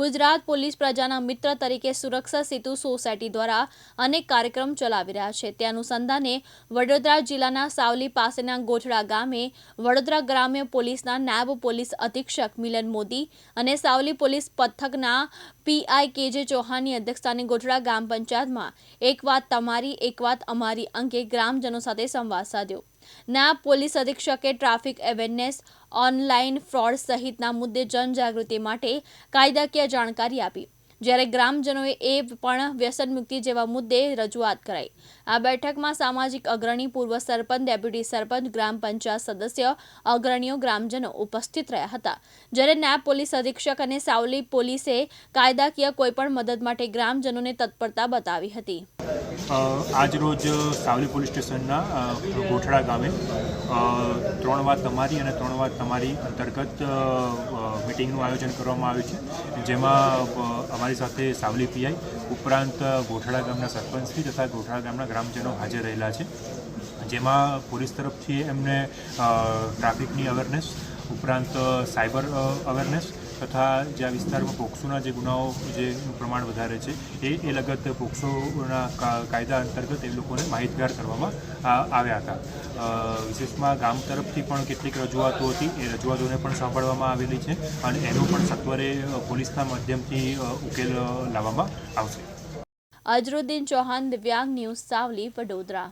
Gujarat police પ્રજાના મિત્ર તરીકે સુરક્ષા સેતુ સોસાયટી દ્વારા અનેક કાર્યક્રમ ચલાવી રહ્યા છે. તે અનુસંધાને વડોદરા જિલ્લાના સાવલી પાસેના ગોઠડા ગામે વડોદરા ગ્રામ્ય પોલીસના નાયબ પોલીસ અધિક્ષક મિલન મોદી અને સાવલી પોલીસ પથકના પીઆઈ કેજે ચૌહાણની અધ્યક્ષતાની ગોઠડા ગ્રામ પંચાયતમાં એક વાત તમારી, એક વાત અમારી અંગે ગ્રામજનો સાથે સંવાદ સાધ્યો. નાયબ પોલીસ અધિક્ષકે ટ્રાફિક અવેરનેસ ઓનલાઈન ફ્રોડ સહિતના મુદ્દે જનજાગૃતિ માટે કાયદાકીય જાણકારી આપી. જ્યારે ગ્રામજનોએ એ પણ વ્યસન મુક્તિ જેવા મુદ્દે રજૂઆત કરાઈ. આ બેઠકમાં સામાજિક અગ્રણી પૂર્વ સરપંચ, ડેપ્યુટી સરપંચ, ગ્રામ પંચાયત સદસ્ય, અગ્રણીઓ, ગ્રામજનો ઉપસ્થિત રહ્યા હતા. જ્યારે નાયબ પોલીસ અધિક્ષક અને સાવલી પોલીસે કાયદાકીય કોઈપણ મદદ માટે ગ્રામજનોને તત્પરતા બતાવી હતી. આજરોજ આજ રોજ સાવલી પોલીસ સ્ટેશનના ગોઠડા ગામે ત્રણ વાર તમારી અને ત્રણ વાર તમારી અંતર્ગત મિટિંગનું આયોજન કરવામાં આવ્યું છે. જેમાં અમારી સાથે સાવલી પીઆઈ ઉપરાંત ગોઠડા ગામના સરપંચશ્રી તથા ગોઠડા ગામના ગ્રામજનો હાજર રહેલા છે. જેમાં પોલીસ તરફથી એમને ટ્રાફિકની અવેરનેસ ઉપરાંત સાયબર અવેરનેસ તથા જે આ વિસ્તારમાં પોક્સોના જે ગુનાઓ જે પ્રમાણ વધારે છે, એ એ લગત પોક્સોના કાયદા અંતર્ગત એ લોકોને માહિતગાર કરવામાં આવ્યા હતા. વિશેષમાં ગામ તરફથી પણ કેટલીક રજૂઆતો હતી, એ રજૂઆતોને પણ સાંભળવામાં આવેલી છે અને એનો પણ સત્વરે પોલીસના માધ્યમથી ઉકેલ લાવવામાં આવશે. અજરુદ્દીન ચૌહાણ, દિવ્યાંગ ન્યૂઝ, સાવલી, વડોદરા.